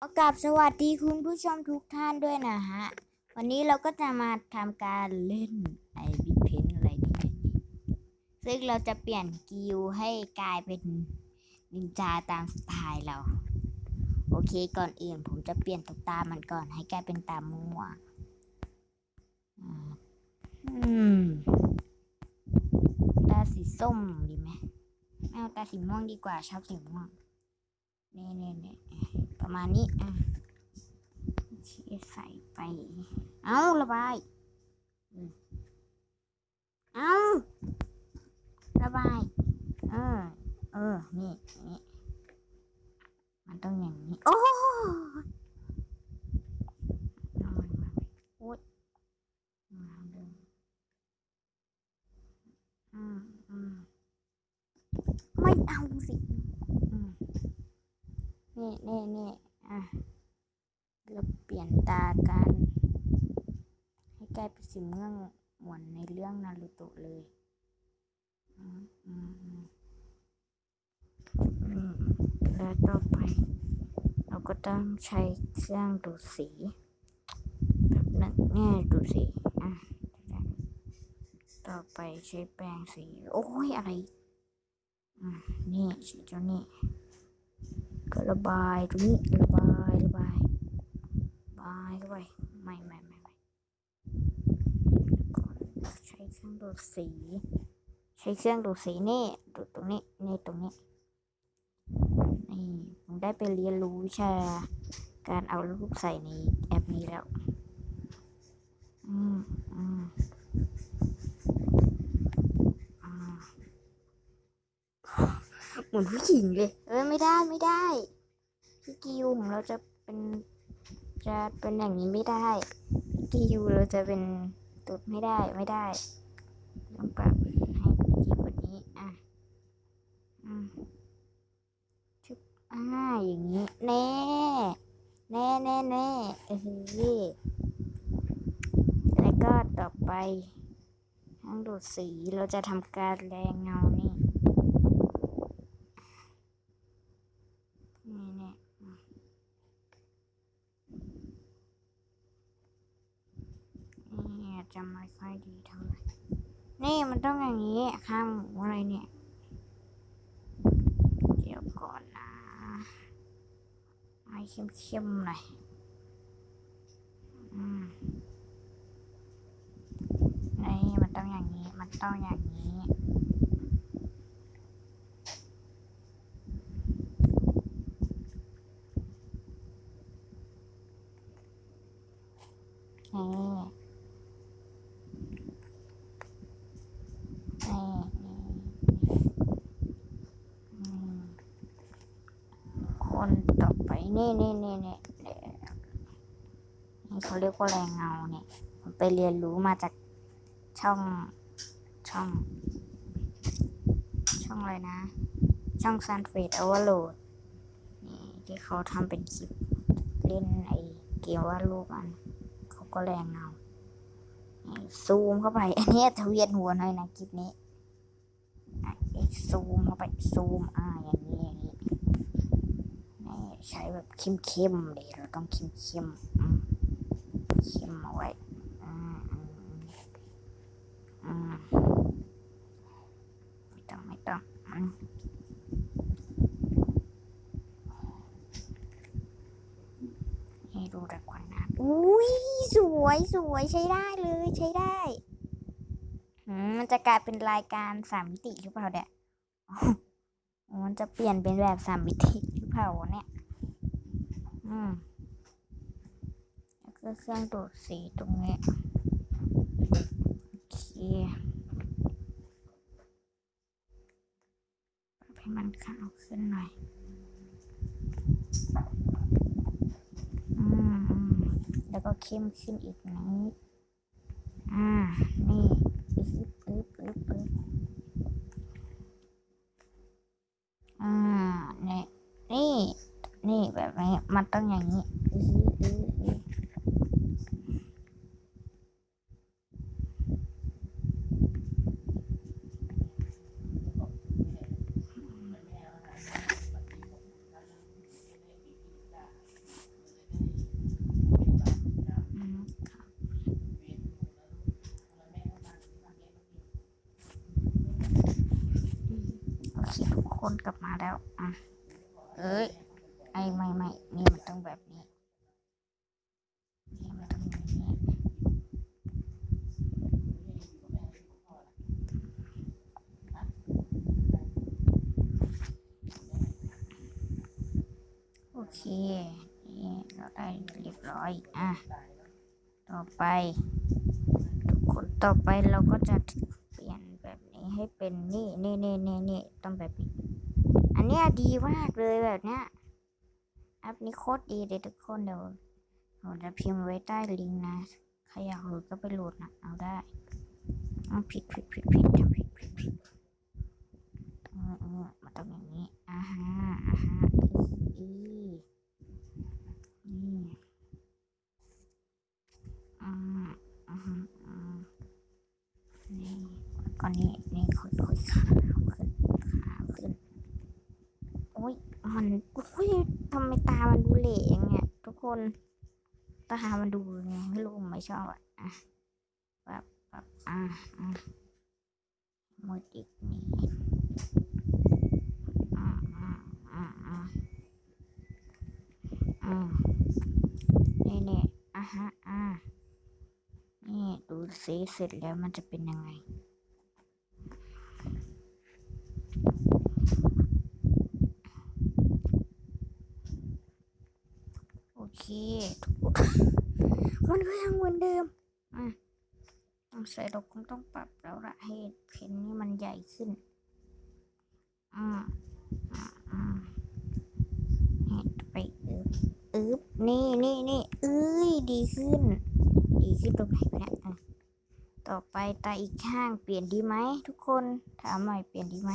ขอกราบสวัสดีคุณผู้ชมทุกท่านด้วยนะฮะ วันนี้เราก็จะมาทำการเล่นไอบิเพนอะไรนี่เนี่ยซึ่งเราจะเปลี่ยนกิลด์ให้กลายเป็นนินจาตามสไตล์เรา โอเคก่อนอื่นผมจะเปลี่ยนตุ๊กตามันก่อนให้กลายเป็นตาม่วงอ่าอืม ตาสีส้มดีไหมไม่เอาตาสีม่วงดีกว่าชอบสีม่วง นี่นี่นี่ประมาณนี้อะชี่ใส่ไป เอาระบายเอาระบาย เออ เออ นี่นี่มันต้องอย่างนี้ โอ้เอามันมาโอ๊ยมาเดินอืมอืมไม่เอาสิอืม นี่นี่นี่อะเราเปลี่ยนตากัน ให้กลายเป็นสีม่วงเหมือนในเรื่องนารูโตะเลยอืมอืมอือแล้วต่อไป เราก็ต้องใช้เครื่องดูดสีแบบนึงแง่ดูดสีอะต่อไปใช้แปรงสี โอ้ยอะไรอืมนี่สีเจ้านี่ ก็ระบายตรงนี้ระบายระบายบายเข้าไปไม่ไม่ไม่ไม่ใช้เครื่องดูดสี ใช้เครื่องดูดสีนี่ดูดตรงนี้นี่ตรงนี้นี่ผมได้ไปเรียนรู้วิชาการเอารูปใส่ในแอปนี้แล้ว อืมอืมอ่า เหมือนผู้หญิงเลย เออไม่ได้ไม่ได้พี่กิวของเราจะเป็นจะเป็นอย่างนี้ไม่ได้กียูเราจะเป็นตุดไม่ได้ไม่ได้ต้องปรับให้ดีกว่านี้อะอืมชุบอ่าอย่างนี้แน่แน่แน่แน่เออแล้วก็ต่อไปห้องดูดสีเราจะทำการแรงเงานี่นี่เนี่ย นี่อา จะไม่ค่อยดีเท่าไหร่นี่มันต้องอย่างนี้ข้างหมูอะไรเนี่ย เดี๋ยวก่อนนะให้เข้มๆหน่อยอืมนี่มันต้องอย่างนี้ มันต้องอย่างนี้นี่อืม คนต่อไปนี่นี่นี่นี่นี่นี่เขาเรียกว่าแรงเงาเนี่ยผมไปเรียนรู้มาจากช่องช่อง ช่องอะไรนะ ช่อง Sunfade Overload นี่ที่เขาทำเป็นคลิปเล่นไอเกมว่ารูปมันเขาก็แรงเงาซูมเข้าไป อันนี้ทะเวียนหัวหน่อยนะคลิปนี้อะซูมเข้าไปซูมอ่าอย่าง ใช้แบบเข้มๆเลยเราต้องเข้มๆเข้มเอาไว้ไม่ต้องไม่ต้องให้ดูแต่ก่อนนะอุ้ยสวยสวยใช้ได้เลยใช้ได้มันจะกลายเป็นรายการสามมิติหรือเปล่าเนี่ยมันจะเปลี่ยนเป็นแบบสามมิติหรือเปล่าเนี่ย อืมแล้วก็เครื่องดูดสีตรงนี้โอเคปรับให้มันขาวขึ้นหน่อยอืมอืมแล้วก็เข้มขึ้นอีกนิดอ่า นี่อึ๊บอึ๊บอึ๊บอึ๊บอ่าเนี่ยนี่ นี่ แบบนี้มันต้องอย่างนี้กลับมาแล้ว อะ เอ้ย ไอ้ไม่ไม่นี่มันต้องแบบนี้ นี่มันต้องอย่างนี้ โอเค นี่เราได้เรียบร้อย อะ ต่อไปคนต่อไปเราก็จะเปลี่ยนแบบนี้ให้เป็นนี่นี่นี่นี่นี่ต้องแบบนี้อันเนี้ยดีมากเลยแบบเนี้ยแอปนี้โคตรดีเลยทุกคนเดี๋ยวผมจะพิมพ์ไว้ใต้ลิงก์นะใครอยากโหลดก็ไปโหลดนะเอาได้เอาผิดผิดผิดผิดทำผิดผิดผิดเออเออมาต้องอย่างนี้อ่าฮะอ่าฮะอีอีนี่อืมอืมอืมนี่ แล้วก็นี่นี่ค่อยขาวขึ้นขาวขึ้นโอ้ยมันโอ้ยทำไมตามันดูเหล่อย่างเงี้ยทุกคนตามันดูไงไม่รู้ไม่ชอบอะแบบแบบอะอะมืดอีกนี่อะอะอะอะอะนี่นี่อะฮะอะนี่ดูสีเสร็จแล้วมันจะเป็นยังไง โอเคทุกคน มันก็ยังเหมือนเดิม อะต้องใส่เราคงต้องปรับแล้วละให้เพนนี่มันใหญ่ขึ้น อ่าอ่าอ่าไปอึบอึบนี่นี่นี่เอ้ย ดีขึ้น ดีขึ้นตรงไหนเนี่ยต่อไปตาอีกข้างเปลี่ยนดีไหมทุกคน ถามหน่อยเปลี่ยนดีไหม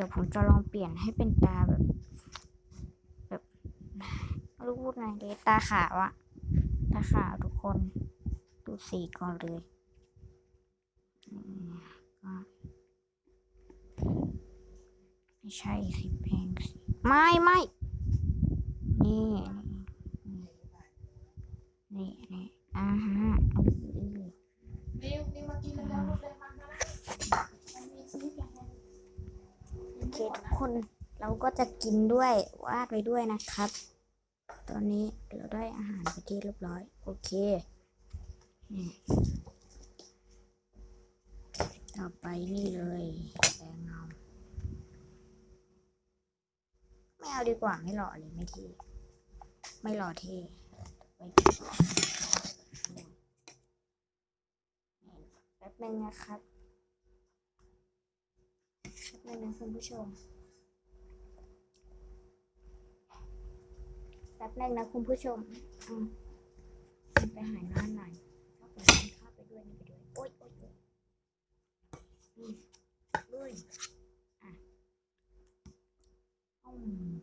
ดี๋ยวผมจะลองเปลี่ยนให้เป็นตาแบบ แบบรู้พูดไงเลยตาขาวอะตาขาวทุกคนดูสีก่อนเลยไม่ใช่สีแพงสิไม่ไม่นี่นี่นี่อ่าฮะนิวนิวมากินแล้ว เคทุกคนเราก็จะกินด้วยวาดไปด้วยนะครับ ตอนนี้เราได้อาหารไปที่เรียบร้อย โอเคนี่ต่อไปนี่เลยแดงเงาไม่เอาดีกว่าไม่หล่อเลยไม่ท่ไม่หล่อเท่ไว้แป๊บนึงนะครับ แป๊บนึงนะคุณผู้ชมแป๊บนึงนะคุณผู้ชมอืมไปหายน้าหน่อยถ้าผมกินข้าวไปด้วยนี่ไปด้วย โอ๊ยโอ๊ยโอ๊ยอืมลุยอะอืม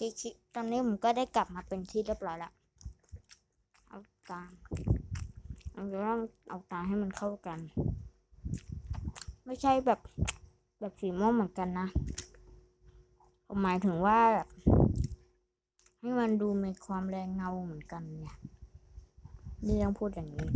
คคลิปตอนนี้ผมก็ได้กลับมาเป็นที่เรียบร้อยแล้ว เอาตามเราจะต้องเอาตาให้มันเข้ากัน ไม่ใช่แบบแบบสีม่วงเหมือนกันนะผมหมายถึงว่าแบบให้มันดูมีความแรงเงาเหมือนกันเนี่ยนี่ต้องพูดอย่างนี้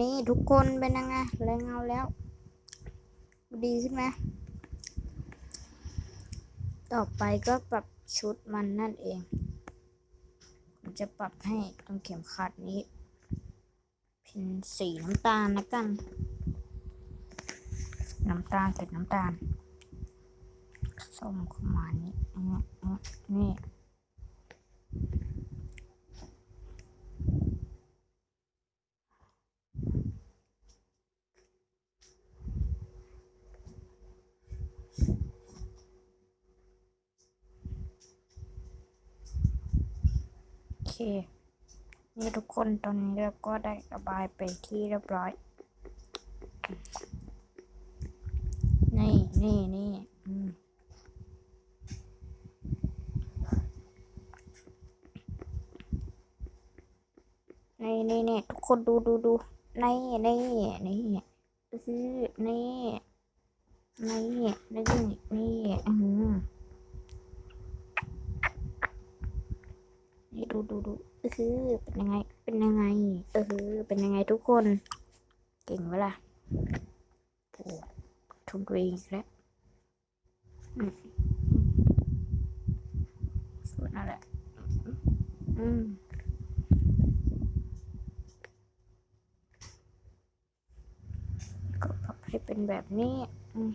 นี่ทุกคนเป็นยังไงแรงเงาแล้ว ดีขึ้นไหมต่อไปก็ปรับชุดมันนั่นเอง ผมจะปรับให้ตรงเข็มขัดนี้ เป็นสีน้ำตาลนะกัน น้ำตาลติดน้ำตาลส้มขมานี่นี่ นี่นี่ทุกคนตอนนี้เราก็ได้ระบายไปที่เรียบร้อย นี่นี่นี่อืมนี่นี่นี่ทุกคนดูดูดูนี่นี่นี่คือนี่นี่นี่นี่อืม ดูดูดูเออเป็นยังไง เป็นยังไง เออ เป็นยังไงทุกคน เก่งเวล่ะโอ้ชมตัวเองอีกแล้วอืมอืมสวยนั่นแหละอืมก็ปรับให้เป็นแบบนี้ อืม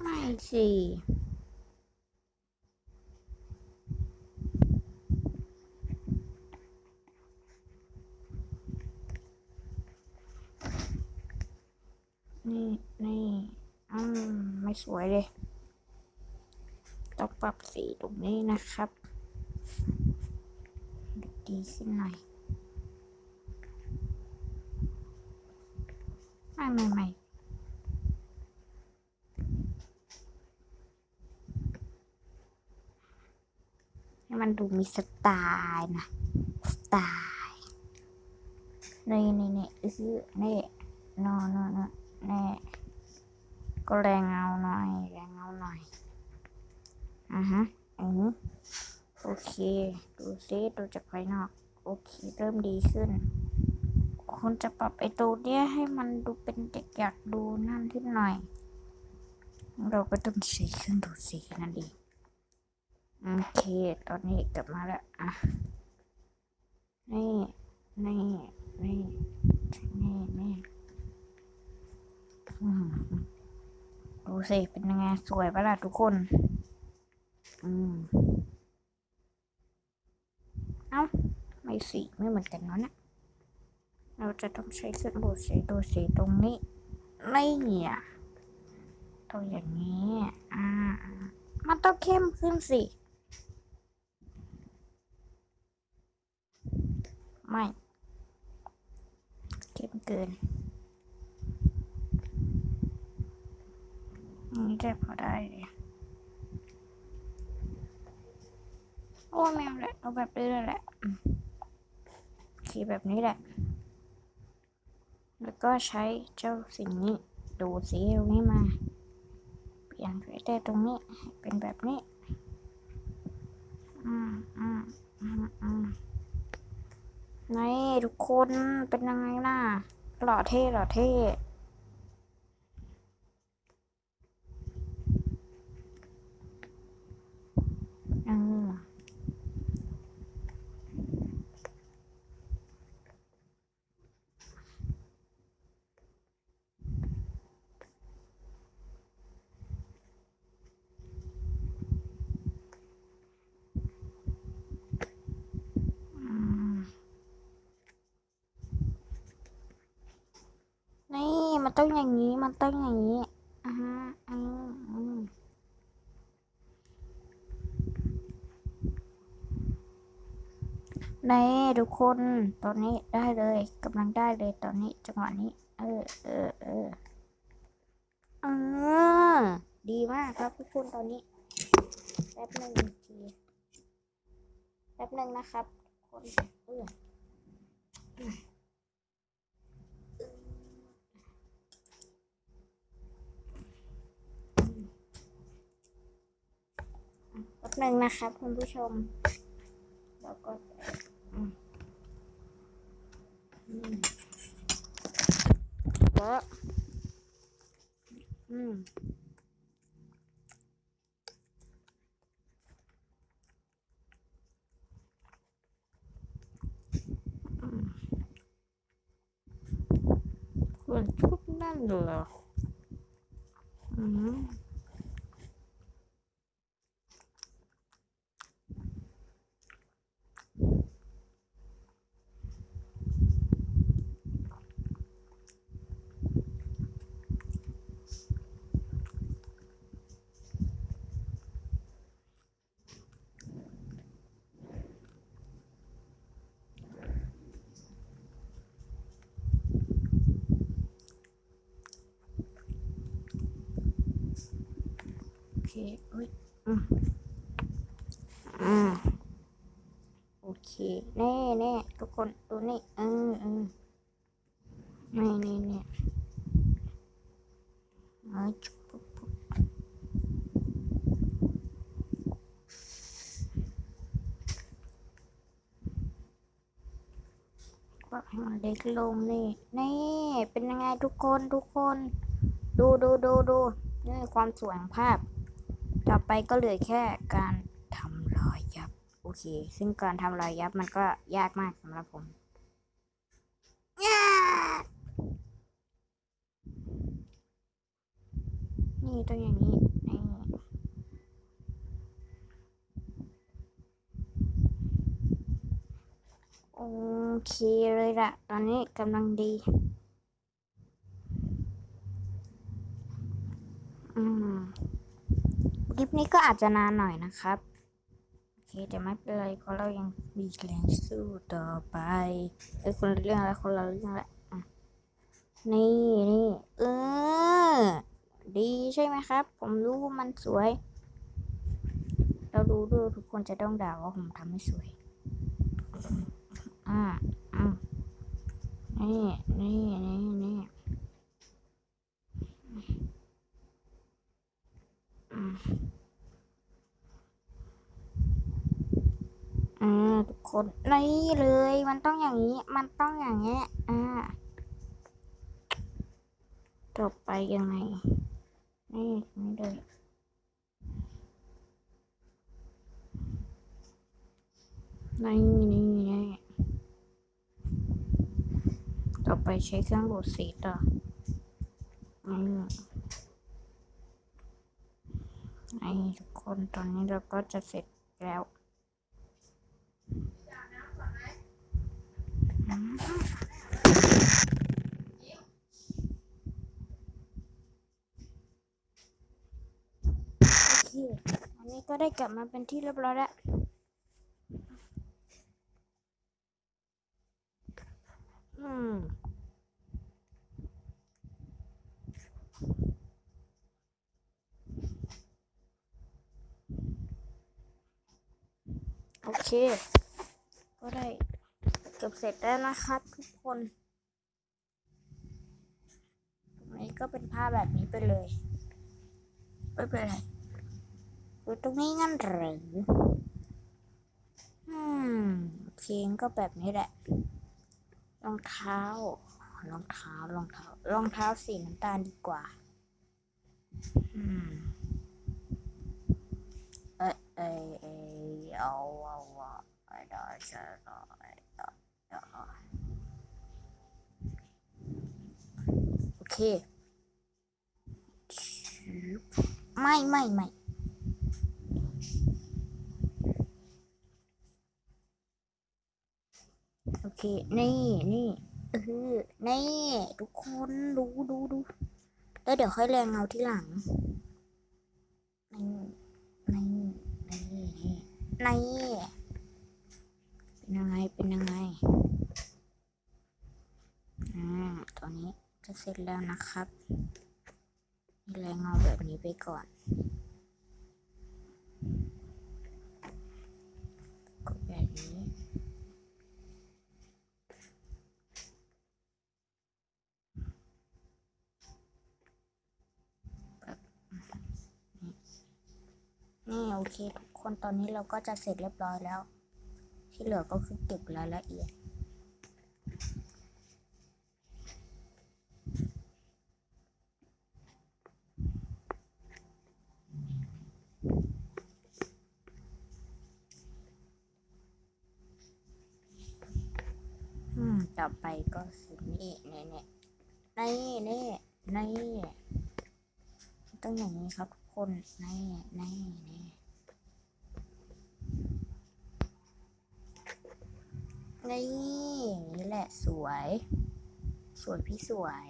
ไม่ สินี่นี่อืมไม่สวยเลย ต้องปรับสีตรงนี้นะครับ ดีขึ้นหน่อยไม่ไม่ไม่ มันดูมีสไตล์นะ สไตล์นี่นี่นี่คือนี่นอนนอนนี่ก็แรงเงาหน่อยแรงเงาหน่อยอะฮะอือโอเค ดูซิดูจากภายนอก โอเค เริ่มดีขึ้นคุณจะปรับไอตัวเนี้ยให้มันดูเป็นเด็กอยากดูนั่นขึ้นหน่อย เราก็ต้องใช้เครื่องดูดสีนั่นเอง โอเค ตอนนี้กลับมาแล้วอะนี่ นี่ นี่ นี่ นี่ดูสิ เป็นยังไง สวยปะล่ะทุกคน อืม เอ้า ไม่สีไม่เหมือนกันเนาะเนะเราจะต้องใช้เครื่องดูดสีดูดสีตรงนี้ไม่อะต้องอย่างนี้ อ่า มันต้องเข้มขึ้นสิ ไม่เข้มเกินอันนี้ได้พอได้เลยโอ้แมวแหละเอาแบบนี้แหละอืมโอเคแบบนี้แหละ แล้วก็ใช้เจ้าสิ่งนี้ดูสีตรงนี้มา เปลี่ยนฟิลเตอร์ตรงนี้เป็นแบบนี้ อืมอืมอืมอืม นี่ทุกคนเป็นยังไงล่ะหล่อเท่หล่อเท่เอออืมนี่ มันต้องอย่างนี้ มันต้องอย่างนี้อ่าฮะอืมอืมนี่ทุกคนตอนนี้ได้เลยกำลังได้เลยตอนนี้จังหวะนี้ เออเออเออเออดีมากครับทุกคนตอนนี้แป๊บหนึ่งทีแป๊บหนึ่งนะครับทุกคนเออ แป๊บห นึ่งนะครับคุณผู้ชม แล้วก็อืมอืมแล้วอืมอืมควรชุดนั่นเหรออืม อุ้ยอืมอืมโอเค แน่แน่ทุกคนดูนี่เออเออนี่นี่นี่เอาจุ๊บปุ๊บปุ๊บก็ให้มันเล็กลงนี่นี่เป็นยังไงทุกคนทุกคน ดูดูดูดูนี่ความสวยของภาพต่อ ไปก็เหลือแค่การทำรอยยับ โอเค ซึ่งการทำรอยยับมันก็ยากมากสำหรับผมนี่ต้องอย่างนี้นี่โอเคเลยละตอนนี้กำลังดี อืม คลิปนี้ก็อาจจะนานหน่อยนะครับ โอเคแต่ไม่เป็นไรเพราะเรายังมีแรงสู้ต่อไปเอ้คนเรื่องแล้วคนละเรื่องละอะนี่นี่เออดีใช่ไหมครับ ผมรู้ว่ามันสวย เรารู้ด้วยทุกคนจะต้องด่าว่าผมทำไม่สวย อ่าอ่านี่นี่นี่นี่อืม อ่าทุกคนนี่เลยมันต้องอย่างนี้ มันต้องอย่างเงี้ยอ่าต่อไปยังไงนี่นี่เลยนี่นี่นี่ต่อไปใช้เครื่องดูดสีต่ออืมนี่ทุกคนตอนนี้เราก็จะเสร็จแล้ว อเคอันนี้ก็ได้กลับมาเป็นที่เรียบร้อยแล้ว อืม โอ เค ก็ได้เกือบเสร็จแล้วนะครับทุกคน ตรงนี้ก็เป็นผ้าแบบนี้ไปเลย ไม่เป็นไรดูตรงนี้งั้นหรืออืมเพลงก็แบบนี้แหละ รองเท้า รองเท้า รองเท้า รองเท้าสีน้ำตาลดีกว่า อืม เอ้ยเอ้ยเอ้ยเอาเอาเอ ดอยจะรอไอ้ดอยจะรอโอเค ไม่ไม่ไม่โอเค นี่นี่เออนี่ ทุกคนดูดูดูแล้วเดี๋ยวค่อยแรงเงาที่หลังนี่นี่นี่นี่นี่เป็น ยังไง เป็นยังไง อ่าตอนนี้จะเสร็จแล้วนะครับ มีแรงเงาแบบนี้ไปก่อน กดแบบนี้นี่โอเค ทุกคนตอนนี้เราก็จะเสร็จเรียบร้อยแล้ว ที่เหลือก็คือเก็บรายละเอียดอืมต่อไปก็คือนี่นี่นี่นี่นี่นี่ต้องอย่างนี้ครับทุกคนนี่นี่นี่ นี่นี่แหละสวย สวยพี่สวย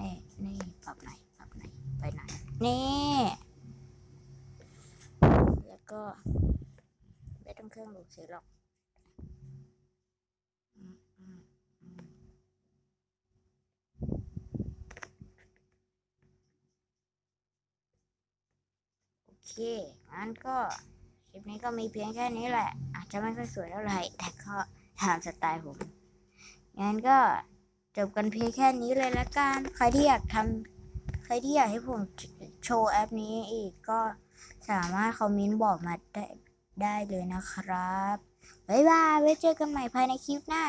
นี่นี่ปรับไหนปรับไหนไปไหนนี่แล้วก็ไม่ต้องเครื่องดูดเสียหรอกอืมอืมอืมงั้นก็ คลิปนี้ก็มีเพียงแค่นี้แหละ อาจจะไม่ค่อยสวยเท่าไหร่ แต่ก็ตามสไตล์ผมงั้นก็จบกันเพียงแค่นี้เลยละกัน ใครที่อยากทำใครที่อยากให้ผมโชว์แอปนี้อีกก็สามารถคอมเมนต์บอกมาได้ได้เลยนะครับ บ๊ายบาย ไว้เจอกันใหม่ภายในคลิปหน้า